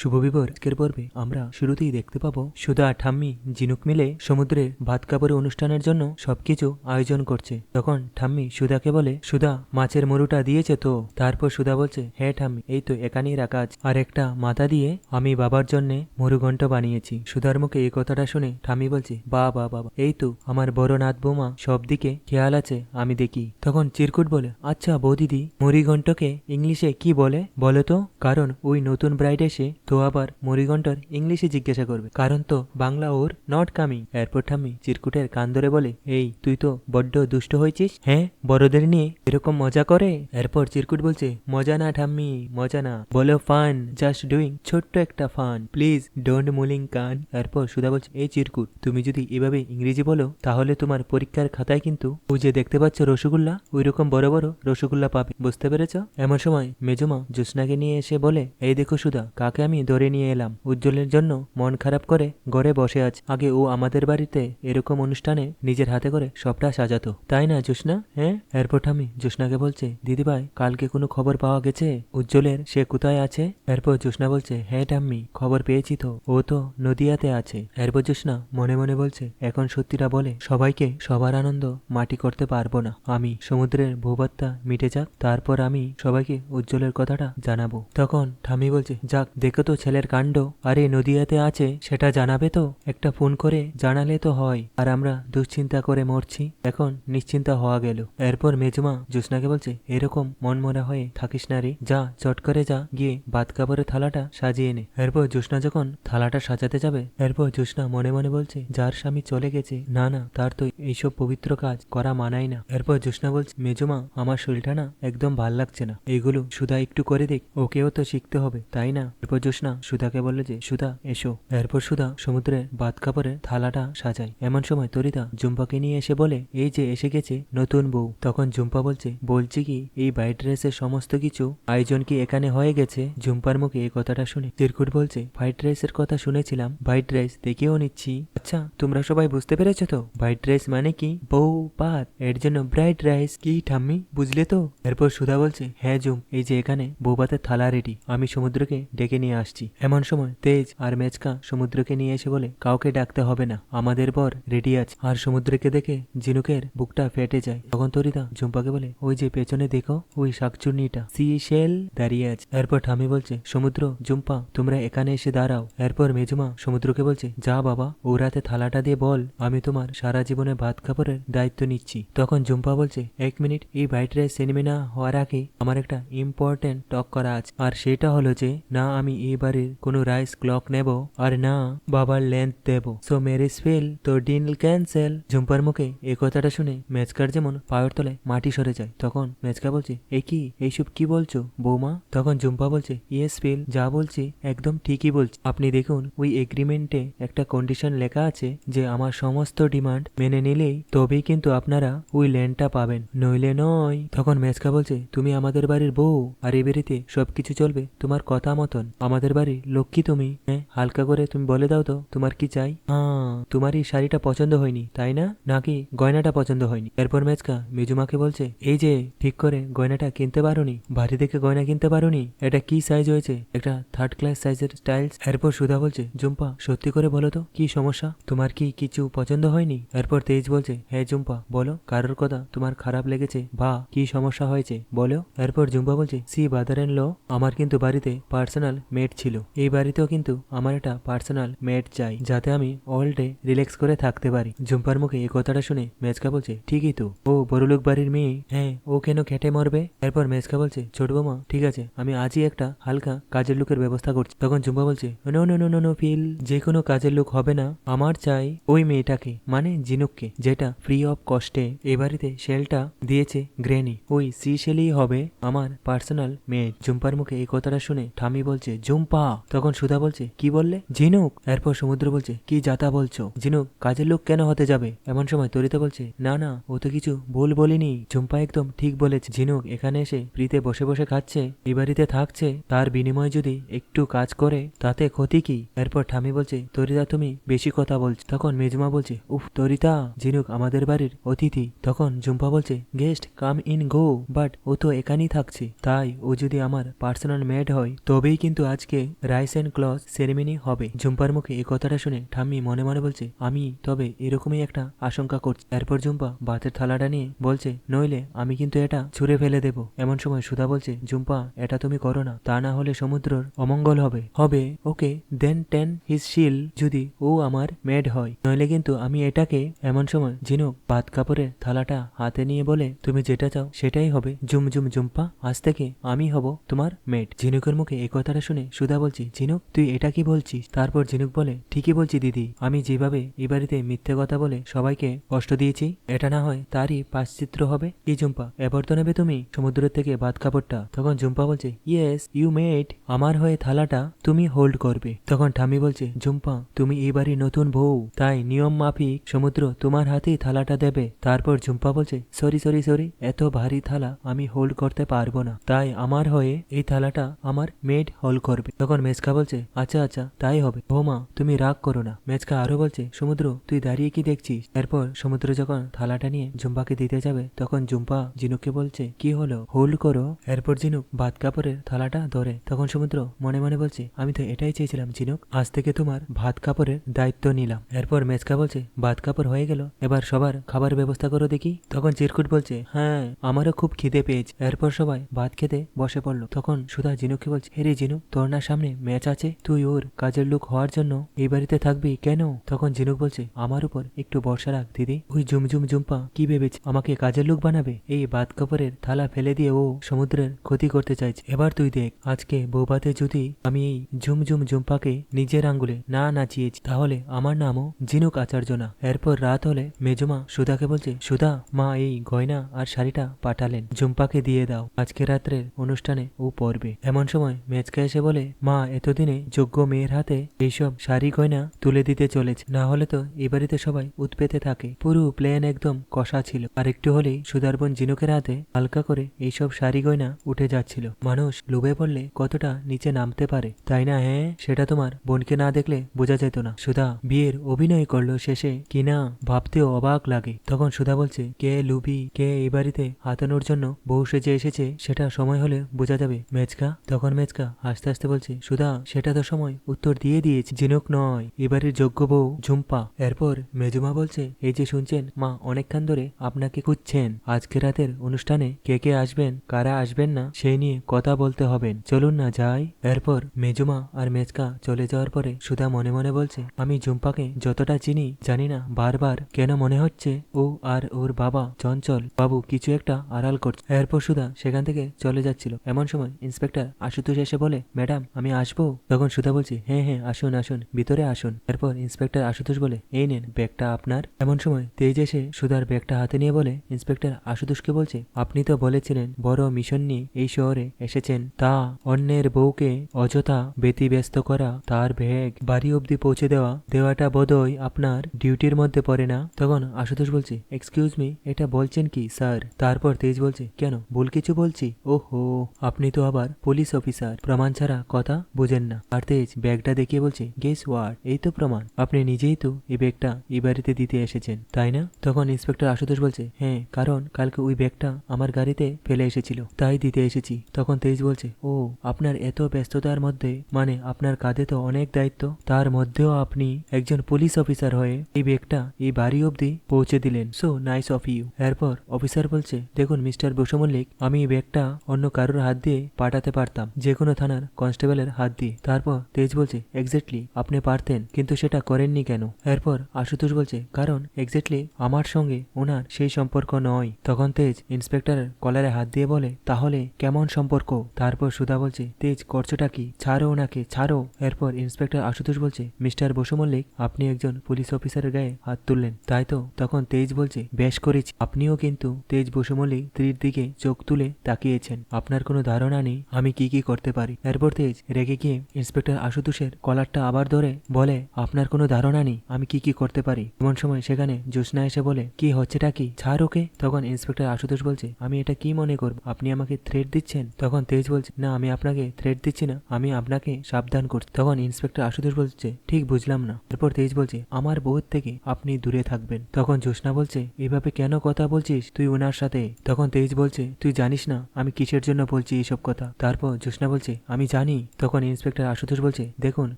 শুভ বিবর আজকের পর্বে আমরা শুরুতেই দেখতে পাবো সুধা ঠাম্মি জিনুক মিলে সমুদ্রে ভাত কাপড় অনুষ্ঠানের জন্য সবকিছু আয়োজন করছে। তখন ঠাম্মি সুধাকে বলে, সুধা, মাছের মরুটা দিয়েছে তো? তারপর সুধা বলছে হ্যাঁ ঠাম্মি, এই তো এখানেই রাখা আছে। আর একটা মাথা দিয়ে আমি বাবার জন্য মরুঘণ্ট বানিয়েছি। সুধার মুখে এই কথাটা শুনে ঠাম্মি বলছে, বা বা বাবা এই তো আমার বড় নাথ বৌমা সব দিকে খেয়াল আছে, আমি দেখি। তখন চিরকুট বলে আচ্ছা বৌদিদি, মরিঘণ্টকে ইংলিশে কি বলে বলো তো? কারণ ওই নতুন ব্রাইড এসে তো আবার মরিঘণ্টর ইংলিশে জিজ্ঞাসা করবে, কারণ তো বাংলা ওর নট কামিং এরপর ঠাম্মি চিরকুটের কান ধরে বলে, এই, তুই তো বড্ড দুষ্ট হয়েছিস? হ্যাঁ বড়দের নিয়ে এরকম মজা করে? এরপর চিরকুট বলছে, মজা না ঠাম্মি, মজা না। বলো ফান জাস্ট ডুইং ছোট্ট একটা ফান প্লিজ ডোন্ট মুলিং কান। এরপর সুধা বলছে, এই চিরকুট, তুমি যদি এভাবে ইংরেজি বলো, তাহলে তোমার পরীক্ষার খাতায় কিন্তু ওই যে দেখতে পাচ্ছ রসগোল্লা ওই রকম বড় বড় রসগোল্লা পাবে, বুঝতে পেরেছ? এমন সময় মেজমা জ্যোৎস্নাকে নিয়ে এসে বলে, এই দেখো সুধা, কাকে আমি ধরে নিয়ে এলাম। উজ্জ্বলের জন্য মন খারাপ করে ঘরে বসে আছে আগে ও আমাদের বাড়িতে এরকম অনুষ্ঠানে নিজের হাতে করে সবটা সাজাতো। তাই না, জ্যোৎস্না? হ্যাঁ? এরপর আমি জ্যোৎস্নাকে বলছে, দিদিভাই, কালকে কোনো খবর পাওয়া গেছে? উজ্জ্বলের সে কোথায় আছে? এরপর জ্যোৎস্না বলছে হ্যাঁ টাম্মি খবর পেয়েছি তো। ও তো নদিয়াতে আছে। এরপর জ্যোৎস্না মনে মনে বলছে, এখন সত্যিটা বলে সবাইকে সবার আনন্দ মাটি করতে পারব না। আমি সমুদ্রের ভূভাত্তা মিটে যাক, তারপর আমি সবাইকে উজ্জ্বলের কথাটা জানাব। তখন ঠামি বলছে, যাক, দেখো তো ছেলের কাণ্ড। আরে নদিয়াতে আছে, সেটা জানাবে তো? একটা ফোন করে জানালে তো হয়। আর আমরা দুশ্চিন্তা করে মরছি। এখন নিশ্চিন্তা হওয়া গেল। এরপর মেজমা জ্যোৎস্নাকে বলছে, এরকম মনমরা হয়ে থাকিস না রে। যা, চট করে যা, গিয়ে ভাত কাপড়ের থালাটা সাজিয়ে নে। এরপর জ্যোৎস্না যখন থালাটা সাজাতে যাবে, এরপর জ্যোৎস্না মনে মনে বলছে, যার স্বামী চলে গেছে, না না, তার তো এইসব পবিত্র কাজ করা মানায় না। এরপর জ্যোৎস্না বলছে, মেজমা, আমার শরীরটা না একদম ভালো লাগছে না। এইগুলো সুধা একটু করে দেখ, ওকেও তো শিখতে হবে, তাই না? এরপর জ্যোৎস্না সুধাকে বলল যে, সুধা, এসো। এরপর সুধা সমুদ্রের বাদ কাপড়ের থালাটা সাজায়। এমন সময় তরিতা জুম্পাকে নিয়ে এসে বলে, এই যে এসে গেছে নতুন বউ। তখন জুম্পা বলছে, বলছি কি, এই বাইট ড্রেসের সমস্ত কিছু আয়োজন কি এখানে হয়ে গেছে? জুম্পার মুখে এই কথাটা শুনে চিরকুট বলছে, হোয়াইট রাইসের কথা শুনেছিলাম, হোয়াইট রাইস দেখেও নিচ্ছি। আচ্ছা তোমরা সবাই বুঝতে পেরেছ তো? হোয়াইট রাইস মানে কি? বউ, পাত, এর জন্য ব্রাইট রাইস। কি ঠাম্মি, বুঝলে তো? এরপর সুধা বলছে হ্যাঁ জুম, এই যে এখানে বৌভাতের থালা রেডি আমি সমুদ্রকে ডেকে নিয়ে আসছি। এমন সময় তেজ আর মেচকা সমুদ্রকে নিয়ে এসে বলে, কাউকে ডাকতে হবে না। আমাদের পর রেডি আছে। আর সমুদ্রকে দেখে জিনুকের বুকটা ফেটে যায়। তখন তরিতা জুম্পাকে বলে, ওই যে পেছনে দেখো, ওই শাকচুর্নিটা সি শেল দাঁড়িয়ে আছে। এরপর ঠামি বলছে, সমুদ্র জুম্পা তোমরা এখানে এসে দাঁড়াও। এরপর মেজমা সমুদ্রকে বলছে, যা বাবা ও রাতে থালাটা দিয়ে বল, আমি তোমার সারা জীবনে ভাত খাবারের দায়িত্ব নিচ্ছি। তখন জুম্পা বলছে, এক মিনিট, এই বাইট রাইস সিনেমিনা হওয়ার আগে আমার একটা ইম্পর্টেন্ট টক করা আছে। আর সেটা হলো যে, না, আমি এই বাড়ির কোনো রাইস ক্লক নেব আর না বাবার লেন্থ দেব। সো মেরিস ফেল তো ডিল ক্যান্সেল ঝুম্পার মুখে এই কথাটা শুনে মেচকার যেমন পায়ের তলায় মাটি সরে যায়, তখন মেচকা বলছে, এ কি? এইসব কি বলছো, বৌমা? তখন ঝুম্পা বলছে ইয়েস ফিল যা বলছি একদম ঠিকই বলছি। আপনি দেখুন, ওই এগ্রিমেন্টে একটা কন্ডিশন লেখা আছে যে আমার সমস্ত ডিমান্ড মেনে নিলেই তবেই কিন্তু আপনারা ওই ল্যান্ডটা পাবেন। নইলে নয়। তখন মেচকা বলছে, তুমি আমাদের বাড়ির বউ, আর এ বাড়িতে সবকিছু চলবে তোমার কথা মতন। আমাদের বাড়ির লক্ষ্মী তুমি হ্যাঁ হালকা করে তুমি বলে দাও তো, তোমার কি চাই? হ্যাঁ তোমার এই শাড়িটা পছন্দ হয়নি, তাই না? নাকি গয়নাটা পছন্দ হয়নি? এরপর মেচকা মিজুমাকে বলছে, এই যে, ঠিক করে গয়নাটা কিনতে পারোনি, বাড়ি থেকে গয়না কিনতে পারোনি, এটা কি সাইজ হয়েছে? একটা থার্ড ক্লাস সাইজের স্টাইলস এরপর সুধা বলছে, জুম্পা, সত্যি করে বলো তো, কি সমস্যা? তোমার কি কিছু পছন্দ হয়নি? এরপর তেজ বলছে হ্যাঁ জুম্পা, বলো, কারোর কথা তোমার খারাপ লেগেছে বা কি সমস্যা হয়েছে, বলো? এরপর জুম্পা বলছে, সি বাদার এন ল, আমার কিন্তু বাড়িতে পার্সোনাল মেট ছিল। এই বাড়িতেও কিন্তু আমার একটা পার্সোনাল মেট চাই, যাতে আমি অল ডে রিল্যাক্স করে থাকতে পারি। ঝুম্পার মুখে এই কথাটা শুনে মেজকা বলছে, ঠিকই তো। ও বড়লোক বাড়ির মেয়ে। হ্যাঁ ও কেন খেটে মরবে? এরপর মেজকা বলছে, ছোট বৌমা, ঠিক আছে, আমি আজই একটা হালকা কাজের লোকের ব্যবস্থা করছি। তখন জুম্পা বলছে, no no no no no, feel, যে কোনো কাজের লোক হবে না। আমার চাই ওই মেয়েটাকে মানে জিনুককে, যেটা ফ্রি অফ কস্টে এ বাড়িতে শেলটা দিয়েছে গ্রেনি ওই সি শেলই হবে আমার পার্সোনাল মেয়ে ঝুম্পার মুখে এই কথাটা শুনে ঠামি বলছে জুম্পা তখন সুধা বলছে, কি বললে? ঝিনুক। এরপর সমুদ্র বলছে, কি যাতা বলছো? ঝিনুক, কাজের লোক কেন হতে যাবে? এমন সময় তরিতা বলছে, না না, ও তো কিছু ভুল বলিনি। ঝুম্পা একদম ঠিক বলেছে। ঝিনুক এখানে এসে ফ্রিতে বসে বসে খাচ্ছে এই বাড়িতে থাকছে। তার বিনিময়ে যদি একটু কাজ করে, তাতে ক্ষতি কি? এরপর ঠামি বলছে, তরিতা, তুমি বেশি কথা বলছো। তখন মেজমা বলছে, উফ, তরিতা, ঝিনুক আমাদের বাড়ির অতিথি। তখন ঝুম্পা বলছে, guest, come in go, but ও তো এখানেই থাকছে। তাই ও যদি আমার পার্সোনাল মেড হয়, তবেই কিন্তু আজ আজকে রাইস অ্যান্ড ক্লস সেরেমনি হবে। ঝুম্পার মুখে এই কথাটা শুনে ঠাম্মি মনে মনে বলছে, আমি তবে এরকমই একটা আশঙ্কা করছি। এরপর ঝুম্পা ভাতের থালাটা নিয়ে বলছে, নইলে আমি কিন্তু এটা ছুঁড়ে ফেলে দেব। এমন সময় সুধা বলছে ঝুম্পা এটা তুমি করো না, তা না হলে সমুদ্রর অমঙ্গল হবে। হবে? ওকে, দেন টেন হিজ শিল যদি ও আমার মেড হয়। নইলে কিন্তু আমি এটাকে, এমন সময় ঝিনুক ভাত কাপড়ের থালাটা হাতে নিয়ে বলে, তুমি যেটা চাও সেটাই হবে। জুম জুম, জুম্পা, আজ থেকে আমি হব তোমার মেড। ঝিনুকের মুখে এই কথাটা শুনে সুধা বলছি, ঝিনুক, তুই এটা কি বলছিস? তারপর ঝিনুক বলে, ঠিকই বলছি দিদি। আমি যেভাবে এই বাড়িতে মিথ্যে কথা বলে সবাইকে কষ্ট দিয়েছি, এটা না হয় তারই পাশ্চিত্র হবে। কি ঝুম্পা, এবার তো নেবে তুমি সমুদ্রের থেকে ভাত কাপড়টা তখন ঝুম্পা বলছে, ইয়েস, ইউ মেড। আমার হয়ে থালাটা তুমি হোল্ড করবে। তখন ঠামি বলছে, ঝুম্পা, তুমি এই বাড়ির নতুন বউ। তাই নিয়ম মাফিক সমুদ্র তোমার হাতেই থালাটা দেবে। তারপর ঝুম্পা বলছে, সরি সরি সরি, এত ভারী থালা আমি হোল্ড করতে পারব না। তাই আমার হয়ে এই থালাটা আমার মেড হোল্ড করবে। তখন মেজকা বলছে আচ্ছা আচ্ছা তাই হবে। বৌমা, তুমি রাগ করো না। মেজকা আরও বলছে, সমুদ্র, তুই দাঁড়িয়ে কি দেখছিস? এরপর সমুদ্র যখন থালাটা নিয়ে জুম্পাকে দিতে যাবে, তখন জুম্পা জিনুককে বলছে, কি হলো? হোল্ড করো। এরপর জিনুক ভাত কাপড়ের থালাটা ধরে। তখন সমুদ্র মনে মনে বলছে, আমি তো এটাই চেয়েছিলাম জিনুক আজ থেকে তোমার ভাত কাপড়ের দায়িত্ব নিলাম। এরপর মেজকা বলছে, ভাত কাপড় হয়ে গেল, এবার সবার খাবার ব্যবস্থা করো দেখি। তখন চিরকুট বলছে হ্যাঁ আমারও খুব খিদে পেয়েছে। এরপর সবাই ভাত খেতে বসে পড়ল। তখন সুধা জিনুককে বলছে, হেরে জিনুক তোর সামনে ম্যাচ আছে, তুই ওর কাজের লোক হওয়ার জন্য এই বাড়িতে থাকবি কেন? তখন ঝিনুক বলছে, আমার উপর একটু ভরসা রাখ, দিদি। ওই ঝুমঝুম জুম্পা কি ভেবেছে? আমাকে কাজের লোক বানাবে? এই ভাত কাপড়ের থালা ফেলে দিয়ে ও সমুদ্রের ক্ষতি করতে চাইছে। এবার তুই দেখ, আজকে বৌভাতে যদি আমি এই ঝুমঝুম জুম্পাকে নিজের আঙ্গুলে না নাচিয়েছি, তাহলে আমার নামও ঝিনুক আচার্য না। এরপর রাত হলে মেজমা সুধাকে বলছে, সুধা, মা এই গয়না আর শাড়িটা পাঠালেন। জুম্পাকে দিয়ে দাও, আজকে রাত্রের অনুষ্ঠানে ও পরবে এমন সময় মেজকা এসে বলে মা এতদিনে যোগ্য মেয়ের হাতে এইসব শাড়ি গয়না তুলে দিতে চলেছে। না হলে তো এই বাড়িতে সবাই উৎপেতে থাকে। পুরো প্লেন একদম কষা ছিল। আর একটু হলেই সুদারবন জিনুকের হাতে হালকা করে এইসব শাড়ি গয়না উঠে যাচ্ছিল। মানুষ লোভে পড়লে কতটা নিচে নামতে পারে, তাই না হ্যাঁ? সেটা তোমার বোনকে না দেখলে বোঝা যেত না। সুধা বিয়ের অভিনয় করল শেষে কিনা ভাবতেও অবাক লাগে। তখন সুধা বলছে, কে লুবি, কে এই বাড়িতে হাতানোর জন্য বউ সেজে এসেছে, সেটা সময় হলে বোঝা যাবে। মেজকা? তখন মেজকা আস্তে আস্তে বলছে, সুধা, সেটা তো সময় উত্তর দিয়ে দিয়েছে জিনুক নয়, এবারের যোগ্য বউ, ঝুম্পা। এরপর মেজুমা বলছে, এই যে শুনছেন, মা অনেকক্ষণ ধরে আপনাকে খুঁজছেন। আজকে রাতের অনুষ্ঠানে কে কে আসবেন, কারা আসবেন না, সেই নিয়ে কথা বলতে হবেন। চলুন না যাই। এরপর মেজুমা আর মেজকা চলে যাওয়ার পরে সুধা মনে মনে বলছে, আমি ঝুম্পাকে যতটা চিনি, জানি না বারবার কেন মনে হচ্ছে ও আর ওর বাবা চঞ্চল বাবু কিছু একটা আড়াল করছে। এরপর সুধা সেখান থেকে চলে যাচ্ছিল। এমন সময় ইন্সপেক্টর আশুতোষ এসে বলে, ম্যাডাম আমি আসব? তখন সুধা বলছি হ্যাঁ হ্যাঁ আসুন আসুন, ভিতরে আসুন। এরপর ইন্সপেক্টর আশুতোষ বলে, এই নেন, ব্যাগটা আপনার? এমন সময় তেজ এসে সুধার ব্যাগটা হাতে নিয়ে বলে, ইন্সপেক্টর আশুতোষকে বলছে, আপনি তো বলেছিলেন বড় মিশন নিয়ে এই শহরে এসেছেন। তা অন্যের বউকে অযথা ব্যতিব্যস্ত করা, তার ব্যাগ বাড়ি অবধি পৌঁছে দেওয়া, দেওয়াটা বোধহয় আপনার ডিউটির মধ্যে পড়ে না? তখন আশুতোষ বলছে, এক্সকিউজ মি, এটা বলছেন কি, স্যার? তারপর তেজ বলছে, কেন? ভুল কিছু বলছি? ওহো, আপনি তো আবার পুলিশ অফিসার। প্রমাণ ছাড়া কথা বুঝেন না। আর তেজ, ব্যাগটা দেখিয়ে বলছে গেস ওয়ার্ড এই তো প্রমাণ। আপনি নিজেই তো এই ব্যাগটা এই বাড়িতে দিতে এসেছেন, তাই না? তখন ইন্সপেক্টর আশুতোষ বলছে হ্যাঁ কারণ কালকে ওই ব্যাগটা আমার গাড়িতে ফেলে এসেছিল, তাই দিতে এসেছি। তখন তেজ বলছে, ও, আপনার এত ব্যস্ততার মধ্যে মানে আপনার কাঁধে তো অনেক দায়িত্ব, তার মধ্যেও আপনি একজন পুলিশ অফিসার হয়ে এই ব্যাগটা এই বাড়ি অবধি পৌঁছে দিলেন। সো নাইস অফ ইউ এরপর অফিসার বলছে, দেখুন, মিস্টার বসু মল্লিক আমি এই ব্যাগটা অন্য কারোর হাত দিয়ে পাঠাতে পারতাম যে কোনো থানার কনস্টেবলের হাত দিয়ে। তারপর তেজ বলছে এক্স্যাক্টলি আপনি পারতেন, কিন্তু সেটা করেননি কেন? এরপর আশুতোষ বলছে, কারণ এক্স্যাক্টলি আমার সঙ্গে ওনার সেই সম্পর্ক নয়। তখন তেজ ইন্সপেক্টরের কলারে হাত দিয়ে বলে, তাহলে কেমন সম্পর্ক? তারপর সুধা বলছে, তেজ, করছোটা কি? ছাড়ো ওনাকে, ছাড়ো। এরপর ইন্সপেক্টর আশুতোষ বলছে, মিস্টার বসু মল্লিক, আপনি একজন পুলিশ অফিসারের গায়ে হাত তুললেন। তাই তো তখন তেজ বলছে, বেশ করেছি। আপনিও কিন্তু তেজ বসু মল্লিক স্ত্রীর দিকে চোখ তুলে তাকিয়েছেন। আপনার কোনো ধারণা নেই আমি কি কি করতে পারি? এরপর তেজ রেগে গিয়ে ইন্সপেক্টর আশুতোষের কলারটা আবার ধরে বলে, আপনার কোনো ধারণা নেই, আমি কি কি করতে পারি? এমন সময় সেখানে জ্যোৎস্না এসে বলে, কি হচ্ছেটা কি? ছাড় ওকে। তখন ইন্সপেক্টর আশুতোষ বলছে, আমি এটা কি মনে করব? আপনি আমাকে থ্রেট দিচ্ছেন? তখন তেজ বলছে, না, আমি আপনাকে থ্রেট দিচ্ছি না, আমি আপনাকে সাবধান করছি। তখন ইন্সপেক্টর আশুতোষ বলছে, ঠিক বুঝলাম না। এরপর তেজ বলছে, আমার বউয়ের থেকে আপনি দূরে থাকবেন। তখন জ্যোৎস্না বলছে, এভাবে কেন কথা বলছিস? তুই ওনার সাথে। তখন তেজ বলছে, তুই জানিস না, আমি কিসের জন্য বলছি এইসব কথা? তারপর জ্যোৎস্না বলছে, আমি জানি তখন ইন্সপেক্টর আশুতোষ বলছে, দেখুন,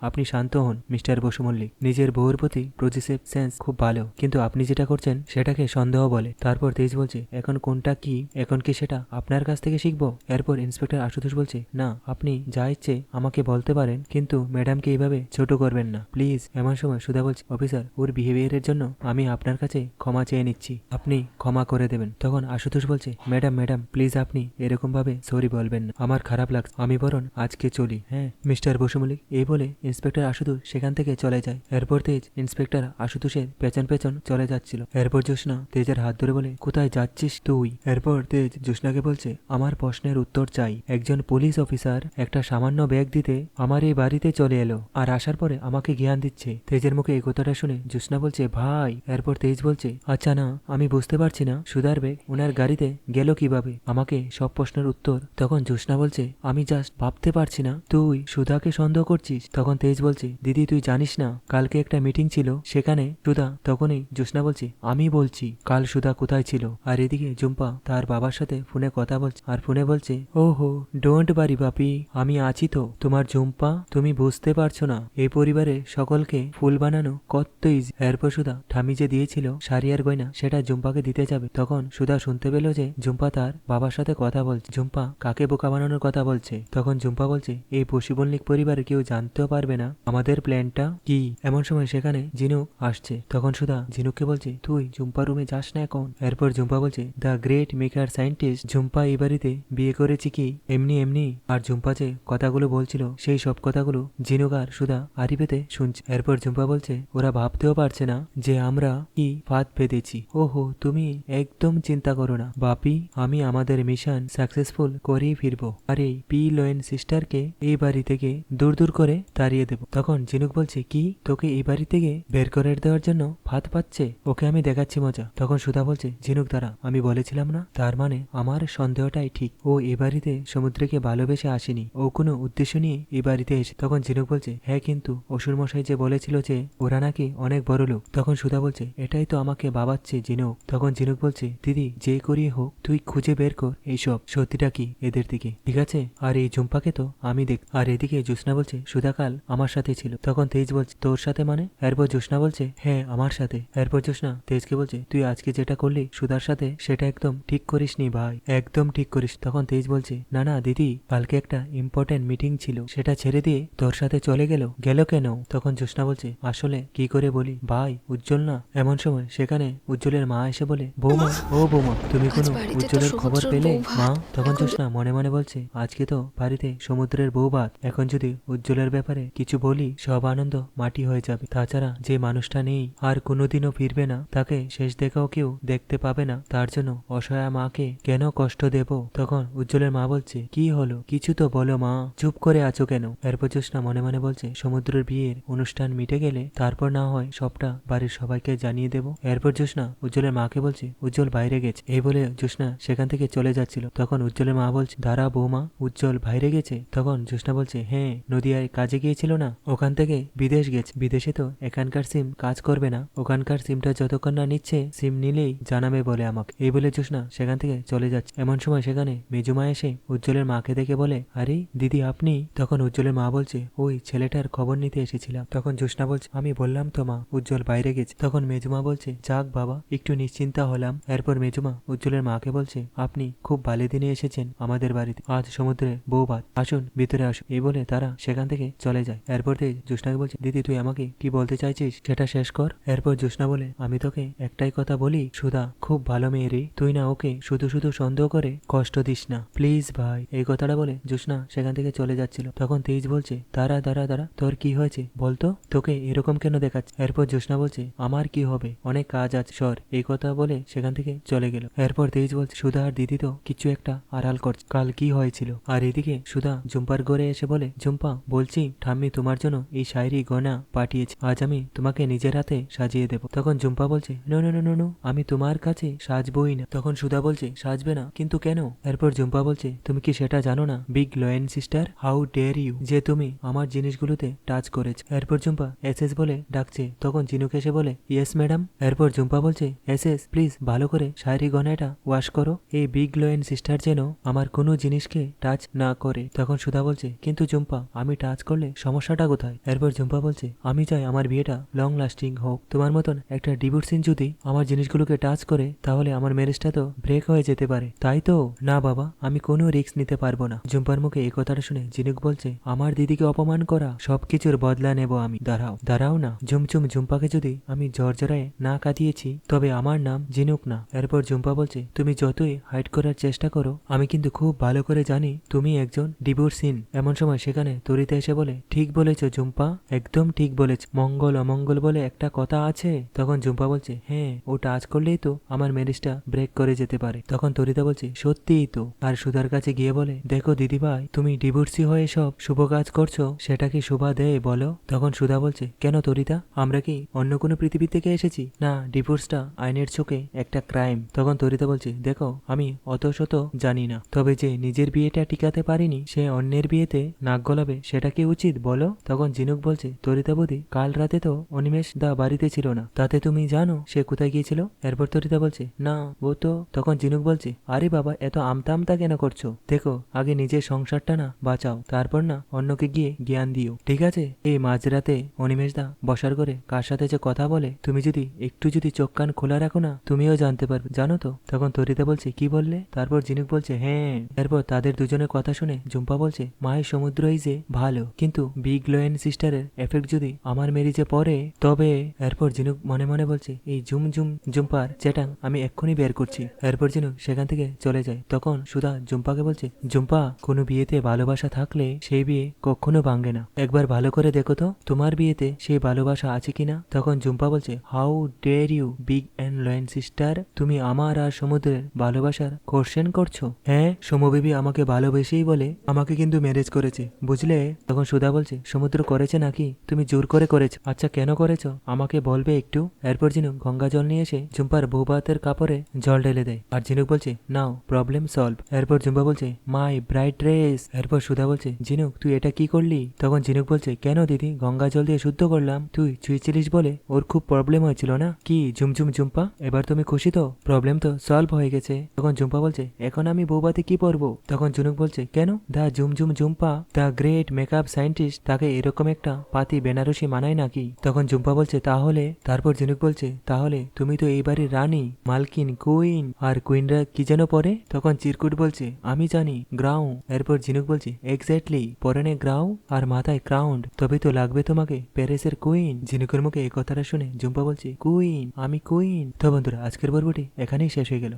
আপনি শান্ত হন, মিস্টার বসু মল্লিক। নিজের বউয়ের প্রতি প্রজিসেভ সেন্স খুব ভালো। কিন্তু আপনি যেটা করছেন, সেটাকে সন্দেহ বলে। তারপর তেজ বলছে, এখন কোনটা কি? এখন কি সেটা আপনার কাছ থেকে শিখব? এরপর ইন্সপেক্টর আশুতোষ বলছে, না, আপনি যা ইচ্ছে আমাকে বলতে পারেন, কিন্তু ম্যাডামকে এইভাবে ছোট করবেন না। প্লিজ। এমন সময় সুধা বলছে, অফিসার, ওর বিহেভিয়ারের জন্য আমি আপনার কাছে ক্ষমা চেয়ে নিচ্ছি। আপনি ক্ষমা করে দেবেন। তখন আশুতোষ বলছে, ম্যাডাম ম্যাডাম, প্লিজ আপনি এরকম ভাবে সরি বলবেন না। আমার খারাপ লাগছে। আমি বরং আজকে চলি হ্যাঁ। মিস্টার বসু মল্লিক এই বলে ইন্সপেক্টর আশুতোষ সেখান থেকে চলে যায়। এরপর তেজ ইন্সপেক্টর আশুতোষের পেছন পেছন চলে যাচ্ছিল। এরপর জোসনা তেজের হাত ধরে বলে কোথায় যাচ্ছিস তুই? এরপর তেজ জোসনাকে বলছে আমার প্রশ্নের উত্তর চাই। একজন পুলিশ অফিসার একটা সামান্য ব্যাগ দিতে আমার এই বাড়িতে চলে এলো আর আসার পরে আমাকে জ্ঞান দিচ্ছে। তেজের মুখে এই কথাটা শুনে জোসনা বলছে ভাই। এরপর তেজ বলছে আচ্ছা না আমি বুঝতে পারছি না। সুধার ব্যাগ ওনার গাড়িতে গেল কীভাবে? আমাকে সব প্রশ্নের উত্তর তখন জোসনা বলছে আমি জাস্ট ভাবতে পারছি না। তুই সুধাকে সন্দেহ করছিস? তখন তেজ বলছে, দিদি, তুই জানিস না, কালকে একটা মিটিং ছিল, সেখানে সুধা তখনই জোসনা বলছে, আমি বলছি, কাল সুধা কোথায় ছিল? আর এদিকে জুম্পা তার বাবার সাথে ফোনে কথা বলছে, আর ফোনে বলছে, ওহো ডোন্ট বারি বাপি, আমি আছি তো। তোমার জুম্পা, তুমি বুঝতে পারছ না, এই পরিবারে সকলকে ফুল বানানো কত ইজি এরপর সুধা ঠামি যে দিয়েছিল শাড়ি আর গয়না, সেটা জুম্পাকে দিতে যাবে। তখন সুধা শুনতে পেল যে জুম্পা তার বাবার সাথে কথা বলছে। জুম্পা কাকে বোকা বানানোর কথা বলছে? তখন জুম্পা বলছে এই পশুবল্লিক পরিবারে কেউ জানতেও পারবে না আমাদের প্ল্যানটা কি। এমন সময় সেখানে ঝিনুক আসছে। তখন সুধা ঝিনুককে বলছে, তুই জুম্পা রুমে যাস না এখন? এরপর ঝুম্পা বলছে, the great maker scientist Jhumpa এই বাড়িতে বিয়ে করেছি কি? এমনি এমনি আর ঝুম্পা যে কথাগুলো বলছিল, সেই সব কথাগুলো ঝিনুক আর সুধা আরিফেতে শুনছে। এরপর ঝুম্পা বলছে, ওরা ভাবতেও পারছে না যে আমরা কি ফাঁদ পেতেছি। ওহো, তুমি একদম চিন্তা করো না। বাপি, আমি আমাদের মিশন সাকসেসফুল করেই ফিরবো। আর এই পি লোয়েন সিস্টারকে এই বাড়ি থেকে দূর দূর করে তাড়িয়ে দেব। তখন ঝিনুক বলছে, কি? তোকে এই বাড়ি থেকে বের করে দেওয়ার জন্য ফাঁদ পাচ্ছে? ওকে আমি দেখাচ্ছি মজা। তখন সুধা বলছে, ঝিনুক দ্বারা আমি বলেছিলাম না? তার মানে আমার সন্দেহটাই ঠিক। ও এ বাড়িতে সমুদ্রকে ভালোবেসে আসেনি। ও কোনো উদ্দেশ্য নিয়ে এই বাড়িতে এসে তখন ঝিনুক বলছে হ্যাঁ কিন্তু অসুর মশাই যে বলেছিল যে ওরা নাকি অনেক বড় লোক। তখন সুধা বলছে, এটাই তো আমাকে বাবাচ্ছে, ঝিনুক। তখন ঝিনুক বলছে, দিদি, যে করিয়ে হোক, তুই খুঁজে বের কর, এইসব। সত্যিটা কি এদের দিকে? ঠিক আছে, আর এই ঝুম্পাকে তো আমি দেখ আর এদিকে জ্যোৎস্না বলছে সুধাকাল আমার সাথে ছিল। তখন তেজ বলছে তোর সাথে মানে? এরপর জ্যোৎস্না বলছে হ্যাঁ আমার সাথে। এরপর জ্যোৎস্না তেজকে বলছে তুই আজকে যেটা করলি সুধার সাথে সেটা একদম ঠিক করিসনি ভাই একদম ঠিক করিস। তখন তেজ বলছে না না দিদি কালকে একটা ইম্পর্টেন্ট মিটিং ছিল সেটা ছেড়ে দিয়ে তোর সাথে চলে গেল গেল কেন? তখন জ্যোৎস্না বলছে আসলে কি করে বলি ভাই উজ্জ্বল না? এমন সময় সেখানে উজ্জ্বলের মা এসে বলে বৌমা ও বৌমা তুমি কোনো উজ্জ্বলের খবর পেলে? মা তখন জোসনা মনে মনে বলছে আজকে তো বাড়িতে সমুদ্রের বউ ভাত এখন যদি উজ্জ্বলের ব্যাপারে কিছু বলি, সব আনন্দ মাটি হয়ে যাবে। তাছাড়া যে মানুষটা নেই, আর কোনোদিনও ফিরবে না, তাকে শেষ দেখাও কেউ দেখতে পাবে না। তার জন্য অসহায় মাকে কেন কষ্ট দেব? তখন উজ্জ্বলের মা বলছে, কি হলো? কিছু তো বলো মা। চুপ করে আছো কেন? এরপর জোসনা মনে মনে বলছে, সমুদ্রের বিয়ের অনুষ্ঠান মিটে গেলে তারপর না হয় সবটা বাড়ির সবাইকে জানিয়ে দেব। এরপর জোসনা উজ্জ্বলের মাকে বলছে, উজ্জ্বল বাইরে গেছে। এই বলে জোসনা সেখান থেকে চলে যাচ্ছিল। তখন উজ্জ্বলের মা বলছে, দাঁড়া বৌমা, উজ্জ্বল বাইরে গেছে? তখন জোসনা বলছে হ্যাঁ নদিয়ায় কাজে গিয়েছিল না? ওখান থেকে বিদেশ গেছে। বিদেশে তো এখানকার সিম কাজ করবে না। ওখানকার সিমটা যতক্ষণ না নিচ্ছে, সিম নিলেই জানাবে বলে আমাকে। এই বলে জোসনা সেখান থেকে চলে যাচ্ছে। এমন সময় সেখানে মেজুমা এসে উজ্জ্বলের মাকে দেখে বলে, আরে, দিদি, আপনি? তখন উজ্জ্বলের মা বলছে, ওই ছেলেটার খবর নিতে এসেছিলাম। তখন জোসনা বলছে, আমি বললাম তো মা, উজ্জ্বল বাইরে গেছে। তখন মেজুমা বলছে, যাক বাবা, একটু নিশ্চিন্তা হলাম। এরপর মেজুমা উজ্জ্বলের মাকে বলছে, আপনি খুব ভালো দিনে এসেছেন আমাদের বাড়িতে। আজ সমুদ্রে বউ ভাত। আসুন ভিতরে আসুন এই বলে তারা সেখান থেকে চলে যায়। এরপর থেকে জোসনাকে বলছে, দিদি, তুই আমাকে কি বলতে চাইছিস? সেটা শেষ কর। এরপর জোসনা বলে, আমি তোকে একটাই কথা বলি, সুধা, খুব ভালো মেয়ে রে। তুই না ওকে শুধু শুধু সন্দেহ করে কষ্ট দিস না। প্লিজ ভাই। এই কথাটা বলে জোসনা সেখান থেকে চলে যাচ্ছিল। তখন তেজ বলছে, দাঁড়া দাঁড়া দাঁড়া, তোর কি হয়েছে? বলতো, তোকে এরকম কেন দেখাচ্ছে? এরপর জোসনা বলছে, আমার কি হবে? অনেক কাজ আছে, সর। এই কথা বলে সেখান থেকে চলে গেল। এরপর তেজ বলছে, সুধা আর দিদি তো কিছু একটা আড়াল করছে। কাল কি হয়েছিল? আর এদিকে সুধা জুম্পার ঘরে এসে বলে জুম্পা বলছি, ঠাম্মি তোমার জন্য এই শায়রি গয়না পাঠিয়েছে। আজ আমি তোমাকে নিজের হাতে সাজিয়ে দেব। তখন জুম্পা বলছে, নো নো নো নো আমি তোমার কাছে সাজবই না। তখন সুধা বলছে, সাজবে না, কিন্তু কেন? এরপর জুম্পা বলছে, তুমি কি সেটা জানো না, বিগ লয়েন সিস্টার? হাউ ডেয়ার ইউ যে তুমি আমার জিনিসগুলোতে টাচ করেছ? এরপর জুম্পা এস এস বলে ডাকছে। তখন জিনুক এসে বলে, ইয়েস, ম্যাডাম। এরপর জুম্পা বলছে এস এস প্লিজ ভালো করে শায়রি গয়নাটা ওয়াশ করো। এই বিগ লয়েন সিস্টার যেন আমার কোনো জিনিসকে টাচ না করে। তখন সুধা বলছে, কিন্তু জুম্পা, আমি টাচ করলে সমস্যাটা কোথায়? এরপর জুম্পা বলছে, আমি চাই আমার বিয়েটা লং লাস্টিং হোক। তোমার মতন একটা ডিভোর্সিন যদি আমার জিনিসগুলোকে টাচ করে, তাহলে আমার ম্যারেজটা তো ব্রেক হয়ে যেতে পারে। তাই তো? না বাবা, আমি কোনো রিস্ক নিতে পারব না। জুম্পার মুখে এই কথাটা শুনে জিনুক বলছে, আমার দিদিকে অপমান করা, সবকিছুর বদলা নেব আমি। দাঁড়াও দাঁড়াও না। ঝুমঝুম ঝুম্পাকে যদি আমি জর্জরায় না কাটিয়েছি, তবে আমার নাম জিনুক না। এরপর জুম্পা বলছে, তুমি যতই হাইড করার চেষ্টা করো, আমি কিন্তু খুব ভালো করে জানি তুমি একজন ডিভোর্সিন এমন সময় সেখানে তরিতে এসে বলে, ঠিক বলেছ জুম্পা, একদম ঠিক বলেছ। মঙ্গল, অমঙ্গল বলে একটা কথা আছে? তখন জুম্পা বলছে হ্যাঁ ও টাচ করলেই তো আমার ম্যারেজটা ব্রেক করে যেতে পারে। তখন তরিতা বলছে, সত্যিই তো। আর সুধার কাছে গিয়ে বলে, দেখো দিদিভাই, তুমি ডিভোর্সি হয়ে সব শুভ কাজ করছ, সেটা কি শোভা দেয় বলো? তখন সুধা বলছে, কেন তরিতা, আমরা কি অন্য কোনো পৃথিবী থেকে এসেছি? না, ডিভোর্সটা আইনের চোখে একটা ক্রাইম। তখন তরিতা বলছে, দেখো, আমি অত শত জানি না। তবে যে নিজের বিয়েটা টিকাতে পারিনি, সে অন্যের বিয়েতে নাক গলাবে, সেটা কি উচিত? বলো। তখন জিনুক বলছে, তরিতা কাল রাতে তো অনিমেষ দা বাড়িতে ছিল না। তাতে তুমি জানো সে কোথায় গিয়েছিল? এরপর তরিতা বলছে, না, ও তো তখন জিনুক বলছে, আরে বাবা, এত আমতা আমতা কেন করছ? দেখো, আগে নিজের সংসারটা না বাঁচাও, তারপর না অন্যকে গিয়ে জ্ঞান দিও। ঠিক আছে? এই মাঝরাতে অনিমেষ দা বসার করে কার সাথে যে কথা বলে, তুমি যদি একটু যদি চোখ কান খোলা রাখো না, তুমিও জানতে পারবে। জানো তো? তখন তরিতা বলছে, কি বললে? তারপর জিনুক বলছে হ্যাঁ। এরপর তাদের দুজনের কথা শুনে জুম্পা বলছে মায়ের সমুদ্রই যে ভালো, কিন্তু বিগ লোয়েন সিস্টারের এফেক্ট যদি আমার মেরিজে পড়ে, তবে এরপর জিনুক মনে মনে বলছে, এই ঝুম ঝুম জুম্পার চ্যাটাং আমি এক্ষুনি বের করছি। এরপর জিনুক সেখান থেকে চলে যায়। তখন সুধা জুম্পাকে বলছে জুম্পা কোনো বিয়েতে ভালোবাসা থাকলে সেই বিয়ে কখনো ভাঙে না। একবার ভালো করে দেখো তো, তোমার বিয়েতে সেই ভালোবাসা আছে কিনা? তখন জুম্পা বলছে how dare you big and লয়েন sister তুমি আমার আর সমুদ্রের ভালোবাসার কোশ্চেন করছ? হ্যাঁ সমবিবি আমাকে ভালোবেসেই বলে, আমাকে কিন্তু ম্যারেজ করেছে। বুঝলে? তখন সুধা বলছে, সমুদ্র করেছে নাকি? তুমি জোর করে করেছ। আচ্ছা কেন করেছ? আমাকে বলবে একটু? এরপর জিনুক গঙ্গা জল নিয়ে এসে জুম্পার বৌবাতের কাপড়ে জল ঢেলে দেয়। আর জিনুক বলছে, নাও প্রবলেম সলভ এরপর জুম্পা বলছে মাই ব্রাইট ড্রেস এরপর সুধা বলছে জিনুক তুই এটা কি করলি? তখন জিনুক বলছে, কেন দিদি? গঙ্গা জল দিয়ে শুদ্ধ করলাম। তুই ছুঁয়েছিলিস বলে ওর খুব প্রবলেম হয়েছিল না? কি ঝুমঝুম জুম্পা এবার তুমি খুশি তো? প্রবলেম তো সলভ হয়ে গেছে। তখন ঝুম্পা বলছে, এখন আমি বৌবাতে কি পরবো? তখন জুনুক বলছে, কেন? দা Jhumjhum Jhumpa the great makeup scientist তাকে এরকম একটা পাতি বেনারসি মানায় নাকি? তখন জুম্পা বলছে, তাহলে তারপর জিনুক বলছে, তাহলে তুমি তো এই বাড়ির রানী, মালকিন কুইন, আর কুইনরা কি যেন পরে? তখন চিরকুট বলছে, আমি জানি গ্রাউ এরপর ঝিনুক বলছে, এক্স্যাক্টলি পরনে গ্রাউ আর মাথায় ক্রাউন্ড, তবে তো লাগবে তোমাকে প্যারিসের কুইন। ঝিনুকের মুখে এই কথাটা শুনে জুম্পা বলছে, কুইন, আমি কুইন। তো বন্ধুরা, আজকের পর্বটি এখানেই শেষ হয়ে গেল।